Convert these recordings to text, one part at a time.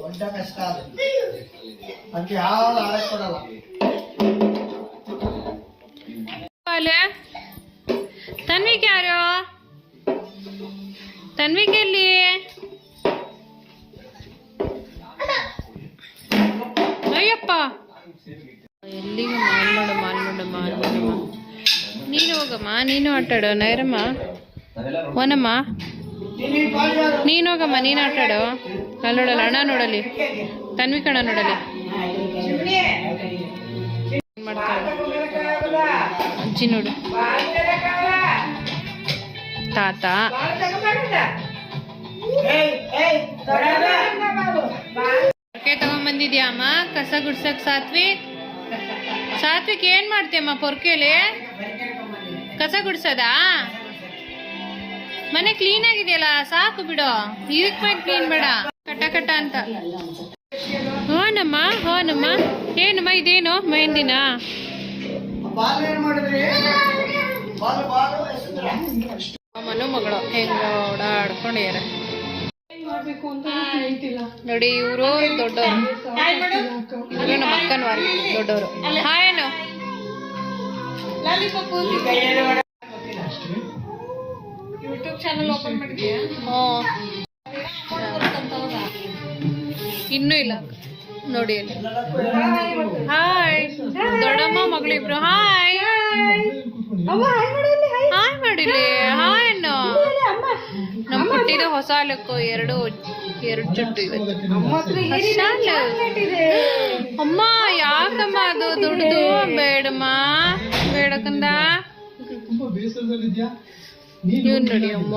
ದೊಡ್ಡ ಕಷ್ಟ ಅದು ಅದಕ್ಕೆ ಯಾವ್ದು ಆಡಕ್ ಕೊಡಲ್ಲ ಅಲ್ಲೇ ತನ್ವಿಕ್ ಯಾರು? ತನ್ವಿಕ್ ಎಲ್ಲಿ? ಅಯ್ಯಪ್ಪ ಎಲ್ಲಿಗೂ ಮಾಲ್ ನೋಡಮ್ಮ ಮಾಲ್ ನೋಡಮ್ಮ ಮಾಲ್ ನೋಡಮ್ಮ ನೀನು ಹೋಗಮ್ಮ ನೀನು ಆಟಾಡು ನೈರಮ್ಮ. ಓನಮ್ಮ. ನೀನು ಹೋಗಮ್ಮ ನೀನು ಆಟಾಡು ಅಲ್ಲಿ ನೋಡಲ್ಲ ಅಣ್ಣ ನೋಡಲಿ. ತನ್ವಿ ಕಣ ನೋಡಲಿ. ಮಾಡ್ತಾಳೆ ಅಜ್ಜಿ ನೋಡು. ತಾತ. ಪೊರ್ಕೆ ತಗೊಂಬಂದಿದ್ಯಾಮ್ಮ ಕಸ ಗುಡ್ಸಕ್ ಸಾತ್ವಿಕ್ ಸಾತ್ವಿಕ್ ಏನ್ ಮಾಡ್ತೀಯಮ್ಮ ಪೊರ್ಕೆಲಿ? ಕಸ ಗುಡ್ಸೋದಾ? ಮನೆ ಕ್ಲೀನ್ ಆಗಿದೆಯಲ್ಲ ಸಾಕು ಬಿಡು. ಇದಕ್ ಮೇಲೆ ಕ್ಲೀನ್ ಬೇಡ. ಕಟ್ಟ ಕಟ್ಟ ಅಂತ. ಹೋನಮ್ಮ ಹೋನಮ್ಮ. ಏನಮ್ಮ ಇದೇನು? ಮೆಹಂದಿನ? ಮನು ಮಗಳು. ಹೆಂಗ ಓಡಾಡ್ಕೊಂಡಿದ್ದಾರೆ ನೋಡಿ ಇವರು ದೊಡ್ಡವರು. ಇವರು ನಮ್ಮ ಅಕ್ಕನ ವಾರ ದೊಡ್ಡವರು. ಹಾಯನು ಯೂಟ್ಯೂಬ್ ಚಾನಲ್ ಓಪನ್ ಮಾಡಿದ್ಯಾ? ಇನ್ನೂ ಇಲ್ಲ. ನೋಡಿ ಅಲ್ಲಿ. ಹಾಯ್. ದೊಡ್ಡಮ್ಮ ಮಗಳಿಬ್ರು. ಹಾಯ್. ಹಾಯ್. ಹುಟ್ಟಿದ ಹೊಸ ಲುಕ್ಕು ಎರಡು ಎರಡು ಜುಟ್ಟು ಇವತ್ತು. ಅಮ್ಮ ಯಾಕಮ್ಮ ಅದು? ದುಡ್ಡು ಬೇಡಮ್ಮ. ಬೇಡಕಂದ ನೋಡಿ ಅಮ್ಮ.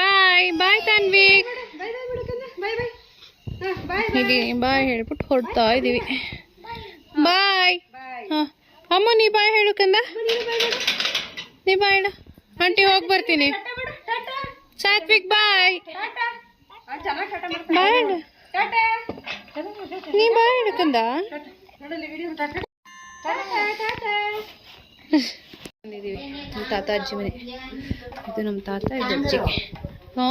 ಬಾಯ್ ಬಾಯ್ ತನ್ವಿಕ್ ಹೀಗೆ ಬಾಯ್ ಹೇಳ್ಬಿಟ್ಟು ಹೊಡ್ತಾ ಇದೀವಿ. ಬಾಯ್. ಹಾಂ. ಅಮ್ಮ ನೀ ಬಾಯ್ ಹೇಳು ಕಂದ. ನೀ ಬಾಯ್ ಆಂಟಿ ಹೋಗಿ ಬರ್ತೀನಿ. ಸಾತ್ವಿಕ್ ಬಾಯ್ ಬಾಯ್ ಹೇಳು ನೀ ಬಾಯ್ ಹೇಳು ಕಂದ ಬಂದಿದ್ದೀವಿ ನಮ್ಮ ತಾತ ಅಜ್ಜಿ ಮನೆ ಇದು ನಮ್ಮ ತಾತ ಇದು ಅಜ್ಜಿ ಹ್ಞೂ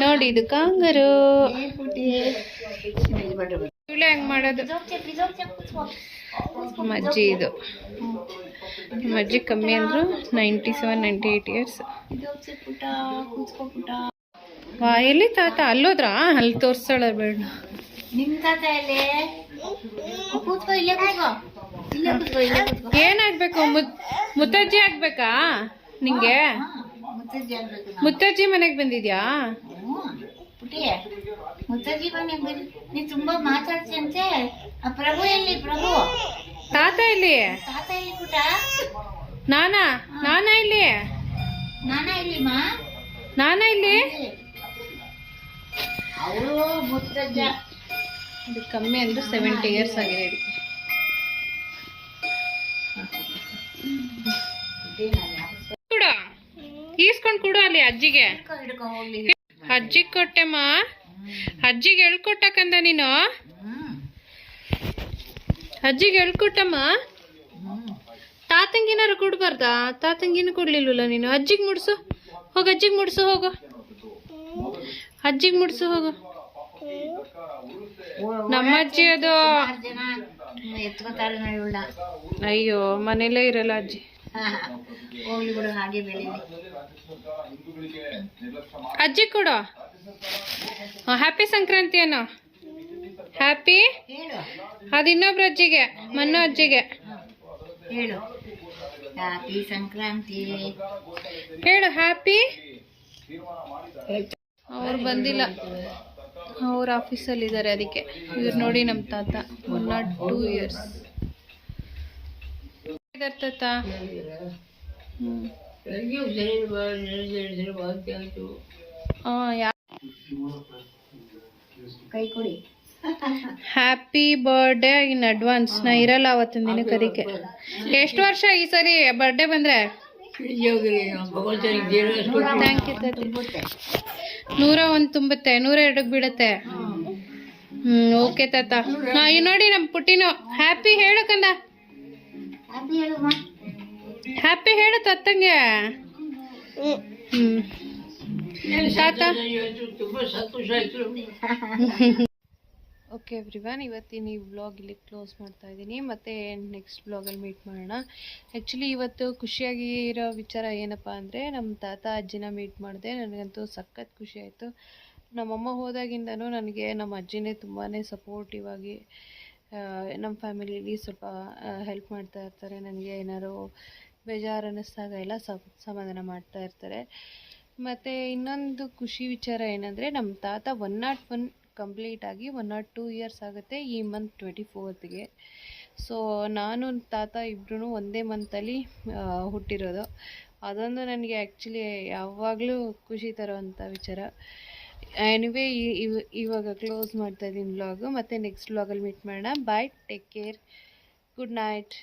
ನೋಡಿ ಇದು ಕಾಂಗರು ಇವಳೆ ಹೆಂಗ್ ಮಾಡೋದು ನಮ್ಮ ಅಜ್ಜಿ ಇದು ನಮ್ಮ ಅಜ್ಜಿ ಕಮ್ಮಿ ಅಂದ್ರು ninety seven ninety eight years ವಾ ಎಲ್ಲಿ ತಾತ? ಅಲ್ಲೋದ್ರಾ? ಅಲ್ಲಿ ತೋರಿಸ್ತಾಳ ಬೇಡ. ನಿಮ್ಮ ತಾತ ಎಲ್ಲಿ? ಕೂತ್ಕೋ ಇಲ್ಲೇ ಕೂತ್ಕೋ. ಇಲ್ಲೇ ಕೂತ್ಕೋ ಇಲ್ಲೇ ಕೂತ್ಕೋ. ಏನಾಗ್ಬೇಕು? ಮುತ್ ಮುತ್ತಜ್ಜಿ ಆಗ್ಬೇಕಾ ನಿಂಗೆ? ಮುತ್ತಜ್ಜಿ ಮನೆಗೆ ಬಂದಿದ್ಯಾ? ಮುತ್ತಜ್ಜಿ ಮನೆಗೆ ಬನ್ನಿ ನೀ ತುಂಬಾ ಮಾತಾಡ್ತೀಯಂತೆ. ಪ್ರಭು ಎಲ್ಲಿ? ಪ್ರಭು. ತಾತ ಇಲ್ಲಿ? ತಾತ ಎಲ್ಲಿ ಪುಟ ನಾನಾ? ನಾನಾ ಇಲ್ಲಿ? ನಾನ ಇಲ್ಲಿಮ್ಮ ನಾನಾ ಇಲ್ಲಿ? ಅವರು ಮುತ್ತಜ್ಜ. ಇದು ಕಮ್ಮಿ ಅಂದ್ರೆ ಸೆವೆಂಟಿ ಇಯರ್ಸ್ ಆಗಿದೆ ಇದಕ್ಕೆ. ಕೊಡು. ಈಸ್ಕೊಂಡ್ ಕೊಡು ಅಲ್ಲಿ ಅಜ್ಜಿಗೆ. ಅಜ್ಜಿಗೆ ಕೊಟ್ಟೆಮ್ಮ ಅಜ್ಜಿಗೆ ಹೇಳ್ಕೊಟ್ಟಕ್ಕಂದ ನೀನು. ಅಜ್ಜಿಗೆ ಹೇಳ್ಕೊಟ್ಟಮ್ಮ? ತಾತಂಗಿನಾರು ಕೊಡ್ಬಾರ್ದಾ? ತಾತಂಗಿನ ಕೊಡ್ಲಿಲ್ವಲ್ಲ ನೀನು? ಅಜ್ಜಿಗೆ ಮುಡ್ಸು. ಹೋಗ, ಅಜ್ಜಿಗೆ ಮುಡ್ಸು, ಹೋಗು. ಅಜ್ಜಿಗೆ ಮುಡ್ಸು, ಹೋಗು. ನಮ್ಮ ಅಜ್ಜಿ ಅದು ಅಯ್ಯೋ ಮನೇಲೇ ಇರಲ್ಲ ಅಜ್ಜಿ. ಅಜ್ಜಿ ಕೊಡು. ಹ್ಯಾಪಿ ಸಂಕ್ರಾಂತಿ ಅನ್ನೋ ಹ್ಯಾಪಿ ಅದು ಇನ್ನೊಬ್ರ ಅಜ್ಜಿಗೆ ಮನ್ನೋ ಅಜ್ಜಿಗೆ. ಹೇಳು. ಹ್ಯಾಪಿ ಸಂಕ್ರಾಂತಿ. ಹೇಳು ಹ್ಯಾಪಿ ಅವ್ರು ಬಂದಿಲ್ಲ. ಅವ್ರ ಆಫೀಸಲ್ಲಿ ಇದ್ದಾರೆ ಅದಕ್ಕೆ. ಇವ್ರು ನೋಡಿ ನಮ್ಮ ತಾತ. ಒನ್ ನಾಟ್ ಟೂ ಇಯರ್ಸ್ ತಾತ? ಹ್ಮ್. ಆ, ಯಾ ಕೈ ಕೊಡಿ. ಹ್ಯಾಪಿ ಬರ್ಡೇ ಇನ್ ಅಡ್ವಾನ್ಸ್ ನಾ ಇರಲ್ಲ ಅವತ್ತಿನ ದಿನಕ್ಕೆ ಕರಿಕೆ ಎಷ್ಟು ವರ್ಷ ಈ ಸರಿ ಬರ್ಡೇ ಬಂದ್ರೆ? ಥ್ಯಾಂಕ್ ಯು ತತಿ ನೂರ ಒಂದು ತುಂಬುತ್ತೆ ನೂರ ಎರಡಕ್ಕೆ ಬೀಳುತ್ತೆ. ಹ್ಞೂ ಓಕೆ ತಾತ. ಹಾಂ ಈ ನೋಡಿ ನಮ್ಮ ಪುಟ್ಟಿನೋ. ಹ್ಯಾಪಿ ಹೇಳು ಕಂದ. ಹ್ಯಾಪಿ ಹೇಳು ತತ್ತಂಗೆ ಹ್ಞೂ ತಾತ. ಓಕೆ ಎವ್ರಿವನ್ ಇವತ್ತಿನ ಈ ವ್ಲಾಗ್ ಇಲ್ಲಿ ಕ್ಲೋಸ್ ಮಾಡ್ತಾ ಇದ್ದೀನಿ. ಮತ್ತೆ ನೆಕ್ಸ್ಟ್ ವ್ಲಾಗಲ್ಲಿ ಮೀಟ್ ಮಾಡೋಣ. ಆ್ಯಕ್ಚುಲಿ ಇವತ್ತು ಖುಷಿಯಾಗಿರೋ ವಿಚಾರ ಏನಪ್ಪ ಅಂದರೆ ನಮ್ಮ ತಾತ, ಅಜ್ಜಿನ ಮೀಟ್ ಮಾಡಿದೆ. ನನಗಂತೂ ಸಖತ್ ಖುಷಿ ಆಯಿತು. ನಮ್ಮಮ್ಮ ಹೋದಾಗಿಂದನೂ ನನಗೆ ನಮ್ಮ ಅಜ್ಜಿನೇ ತುಂಬಾ ಸಪೋರ್ಟಿವ್ ಆಗಿ ನಮ್ಮ ಫ್ಯಾಮಿಲಿಲಿ ಸ್ವಲ್ಪ ಹೆಲ್ಪ್ ಮಾಡ್ತಾ ಇರ್ತಾರೆ. ನನಗೆ ಏನಾದ್ರು ಬೇಜಾರು ಅನ್ನಿಸ್ದಾಗ ಎಲ್ಲ ಸಮಾಧಾನ ಮಾಡ್ತಾ ಇರ್ತಾರೆ. ಮತ್ತು ಇನ್ನೊಂದು ಖುಷಿ ವಿಚಾರ ಏನಂದರೆ ನಮ್ಮ ತಾತ ಒನ್ ನಾಟ್ ಒನ್ ಕಂಪ್ಲೀಟ್ ಆಗಿ ಒನ್ ನಾಟ್ ಟೂ ಇಯರ್ಸ್ ಆಗುತ್ತೆ ಈ ಮಂತ್ ಟ್ವೆಂಟಿ ಫೋರ್ತ್ಗೆ. ಸೊ ನಾನು ತಾತ ಇಬ್ಬರೂ ಒಂದೇ ಮಂತಲ್ಲಿ ಹುಟ್ಟಿರೋದು. ಅದೊಂದು ನನಗೆ ಆ್ಯಕ್ಚುಲಿ ಯಾವಾಗಲೂ ಖುಷಿ ತರೋವಂಥ ವಿಚಾರ. ಎನಿವೇ ಇವಾಗ ಕ್ಲೋಸ್ ಮಾಡ್ತಾ ಇದ್ದೀನಿ ವ್ಲಾಗು ಮತ್ತು ನೆಕ್ಸ್ಟ್ ವ್ಲಾಗಲ್ಲಿ ಮೀಟ್ ಮಾಡೋಣ. Bye take care good night